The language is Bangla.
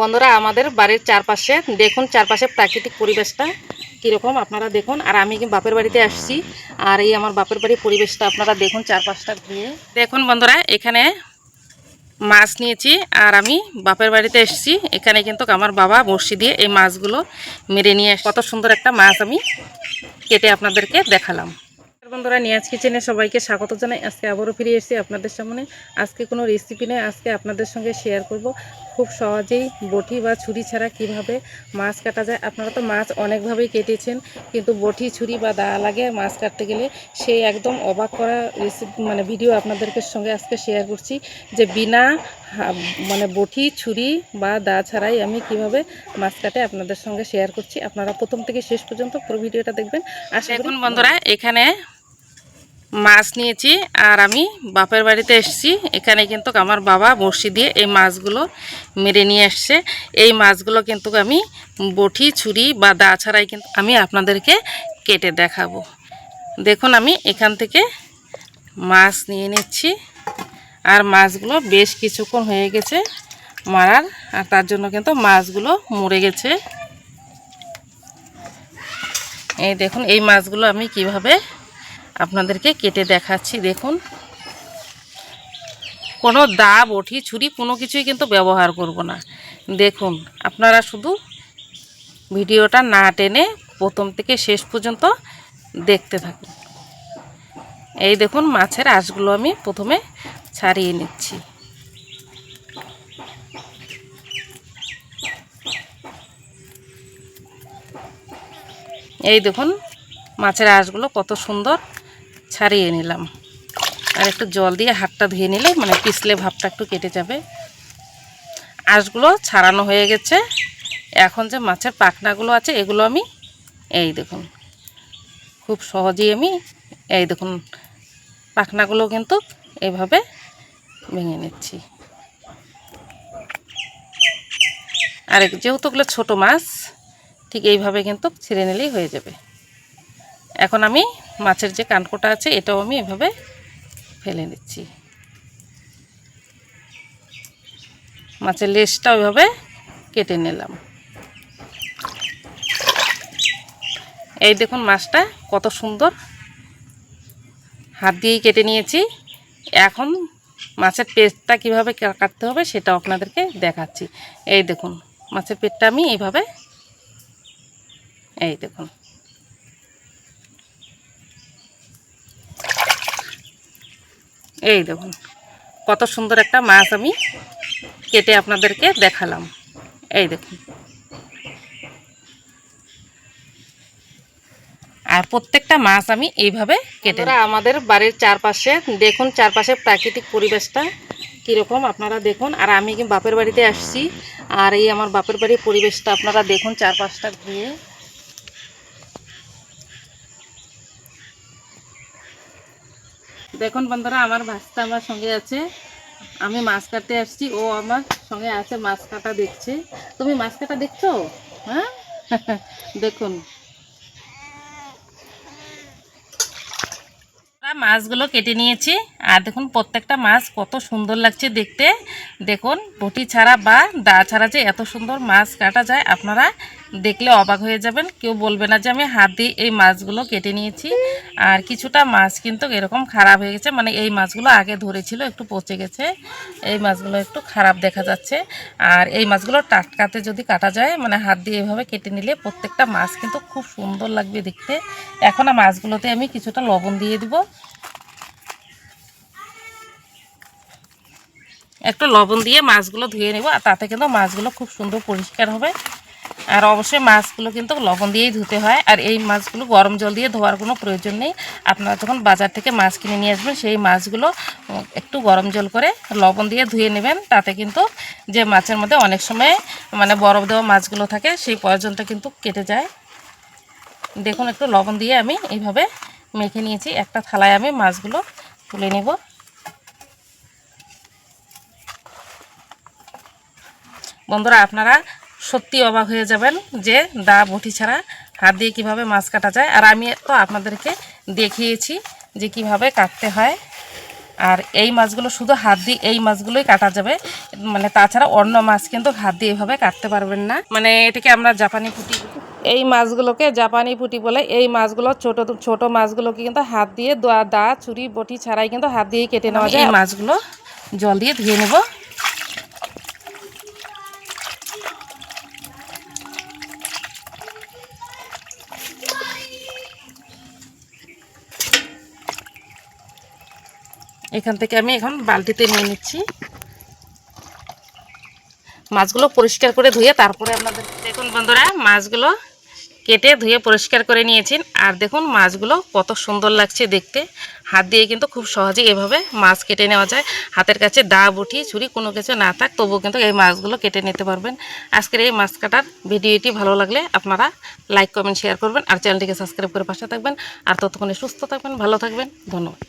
বন্ধুরা, আমাদের বাড়ির চারপাশে দেখুন, চারপাশে প্রাকৃতিক পরিবেশটা কীরকম আপনারা দেখুন। আর আমি বাপের বাড়িতে আসছি, আর এই আমার বাপের বাড়ির পরিবেশটা আপনারা দেখুন চারপাশটা ঘুরিয়ে দেখুন বন্ধুরা, এখানে মাছ নিয়েছি, আর আমি বাপের বাড়িতে এসেছি। এখানে কিন্তু আমার বাবা বড়শি দিয়ে এই মাছগুলো মেরে নিয়ে কত সুন্দর একটা মাছ আমি কেটে আপনাদেরকে দেখালাম। বন্ধুরা নিয়াজ কিচেনে সবাইকে স্বাগত জানাই। আজকে আবারও ফিরে এসেছি আপনাদের সামনে। আজকে কোনো রেসিপি নেই, আজকে আপনাদের সঙ্গে শেয়ার করব। খুব সহজেই বটি বা ছুরি ছাড়া কীভাবে মাছ কাটা যায়? আপনারা তো মাছ অনেকভাবেই কেটেছেন, কিন্তু বটি, ছুরি বা দা লাগে মাছ কাটতে গেলে সেই একদম অবাক করা রেসিপি মানে ভিডিও আপনাদেরকে সঙ্গে আজকে শেয়ার করছি যে বিনা মানে বটি, ছুরি বা দা ছাড়াই আমি কীভাবে মাছ কাটে আপনাদের সঙ্গে শেয়ার করছি। আপনারা প্রথম থেকে শেষ পর্যন্ত পুরো ভিডিওটা দেখবেন। আশা দেখুন বন্ধুরা, এখানে মাছ নিয়েছি আর আমি বাপের বাড়িতে এসেছি। এখানে কিন্তু আমার বাবা বড়শি দিয়ে এই মাছগুলো মেরে নিয়ে এসছে। এই মাছগুলো কিন্তু আমি বটি, ছুরি বা দা ছাড়াই কিন্তু আমি আপনাদেরকে কেটে দেখাবো। দেখুন আমি এখান থেকে মাছ নিয়ে নিচ্ছি। আর মাছগুলো বেশ কিছুক্ষণ হয়ে গেছে মারার, আর তার জন্য কিন্তু মাছগুলো মরে গেছে। এই দেখুন, এই মাছগুলো আমি কীভাবে আপনাদেরকে কেটে দেখাচ্ছি, দেখুন। কোনো দা বটি ছুরি, কোনো কিছুই কিন্তু ব্যবহার করব না। দেখুন, আপনারা শুধু ভিডিওটা না টেনে প্রথম থেকে শেষ পর্যন্ত দেখতে থাকুন। এই দেখুন, মাছের আঁশগুলো আমি প্রথমে ছাড়িয়ে নিচ্ছি। এই দেখুন, মাছের আঁশগুলো কত সুন্দর ছাড়িয়ে নিলাম। আর একটু জল দিয়ে হাতটা ধুয়ে নিলে মানে পিছলে ভাবটা একটু কেটে যাবে। আঁশগুলো ছাড়ানো হয়ে গেছে। এখন যে মাছের পাখনাগুলো আছে, এগুলো আমি এই দেখুন, খুব সহজেই আমি এই দেখুন পাখনাগুলো কিন্তু এইভাবে ভেঙে নিচ্ছি। আর যেহেতু ওগুলো ছোটো মাছ, ঠিক এইভাবে কিন্তু ছিঁড়ে নিলেই হয়ে যাবে। এখন আমি মাছের যে কানকোটা আছে, এটাও আমি এভাবে ফেলে নিচ্ছি মাছের লেজটা ওইভাবে কেটে নিলাম। এই দেখুন মাছটা কত সুন্দর। হাত দিয়েই কেটে নিয়েছি। এখন মাছের পেটটা কীভাবে কাটতে হবে সেটাও আপনাদেরকে দেখাচ্ছি। এই দেখুন, মাছের পেটটা আমি এইভাবে এই দেখুন। এই দেখুন, কত সুন্দর একটা মাছ আমি কেটে আপনাদেরকে দেখালাম। এই দেখুন। আর প্রত্যেকটা মাছ আমি এইভাবে কেটে আমাদের বাড়ির চারপাশে, দেখুন চারপাশে প্রাকৃতিক পরিবেশটা কীরকম, আপনারা দেখুন। আর আমি বাপের বাড়িতে আসছি, আর এই আমার বাপের বাড়ির পরিবেশটা, আপনারা দেখুন চারপাশটা ঘুরিয়ে দেখুন বন্ধুরা, আমার ভাস্তা আমার সঙ্গে আছে। আমি মাছ কাটতে আসছি, ও আমার সঙ্গে আছে, মাছ কাটা দেখছে। তুমি মাছ কাটা দেখছ? হ্যাঁ? দেখুন। মাছগুলো কেটে নিয়েছি, আর দেখুন প্রত্যেকটা মাছ কত সুন্দর লাগছে দেখতে। দেখুন, বটি ছাড়া বা দা ছাড়া যে এত সুন্দর মাছ কাটা যায়, আপনারা দেখলে অবাক হয়ে যাবেন, কেউ বলবে না যে আমি হাত দিয়ে এই মাছগুলো কেটে নিয়েছি। আর কিছুটা মাছ কিন্তু এরকম খারাপ হয়ে গেছে মানে এই মাছগুলো আগে ধরেছিল, একটু পচে গেছে। এই মাছগুলো একটু খারাপ দেখা যাচ্ছে। আর এই মাছগুলো টাটকাতে যদি কাটা যায় মানে হাত দিয়ে এভাবে কেটে নিলে প্রত্যেকটা মাছ কিন্তু খুব সুন্দর লাগবে দেখতে। এখন মাছগুলোতে আমি কিছুটা লবণ দিয়ে দিব। একটু লবণ দিয়ে মাছগুলো ধুয়ে নেব, আর তাতে কিন্তু মাছগুলো খুব সুন্দর পরিষ্কার হবে। আর অবশ্যই মাছগুলো কিন্তু লবণ দিয়েই ধুতে হয়। আর এই মাছগুলো গরম জল দিয়ে ধোয়ার কোনো প্রয়োজন নেই। আপনারা যখন বাজার থেকে মাছ কিনে নিয়ে আসবেন, সেই মাছগুলো একটু গরম জল করে লবণ দিয়ে ধুয়ে নেবেন। তাতে কিন্তু যে মাছের মধ্যে অনেক সময় মানে বরফ দেওয়া মাছগুলো থাকে, সেই প্রয়োজনটা কিন্তু কেটে যায়। দেখুন, একটু লবণ দিয়ে আমি এইভাবে মেখে নিয়েছি। একটা থালায় আমি মাছগুলো তুলে নেব। বন্ধুরা, আপনারা সত্যি অবাক হয়ে যাবেন যে দা বটি ছাড়া হাত দিয়ে কীভাবে মাছ কাটা যায়। আর আমি তো আপনাদেরকে দেখিয়েছি যে কীভাবে কাটতে হয়। আর এই মাছগুলো শুধু হাত দিয়ে এই মাছগুলোই কাটা যাবে। মানে তাছাড়া অন্য মাছ কিন্তু হাত দিয়ে এভাবে কাটতে পারবেন না। মানে এটাকে আমরা জাপানি পুঁটি এই মাছগুলোকে জাপানি পুঁটি বলে। এই মাছগুলো ছোট ছোট মাছগুলোকে কিন্তু হাত দিয়ে দা দা ছুরি বটি ছাড়াই কিন্তু হাত দিয়েই কেটে নেওয়া যায়। এই মাছগুলো জল দিয়ে ধুয়ে নেব। এখান থেকে আমি এখন বালতিতে নিয়ে নিচ্ছি। মাছগুলো পরিষ্কার করে ধুয়ে তারপরে আপনাদের দেখুন বন্ধুরা, মাছগুলো কেটে ধুয়ে পরিষ্কার করে নিয়েছেন আর দেখুন মাছগুলো কত সুন্দর লাগছে দেখতে। হাত দিয়ে কিন্তু খুব সহজেই এভাবে মাছ কেটে নেওয়া যায়। হাতের কাছে দা, বুটি, ছুরি কোনো কিছু না থাক, তবুও কিন্তু এই মাছগুলো কেটে নিতে পারবেন। আজকের এই মাছ কাটার ভিডিওটি ভালো লাগলে আপনারা লাইক, কমেন্ট শেয়ার করবেন। আর চ্যানেলটিকে সাবস্ক্রাইব করে পাশে থাকবেন। আর ততক্ষণে সুস্থ থাকবেন, ভালো থাকবেন। ধন্যবাদ।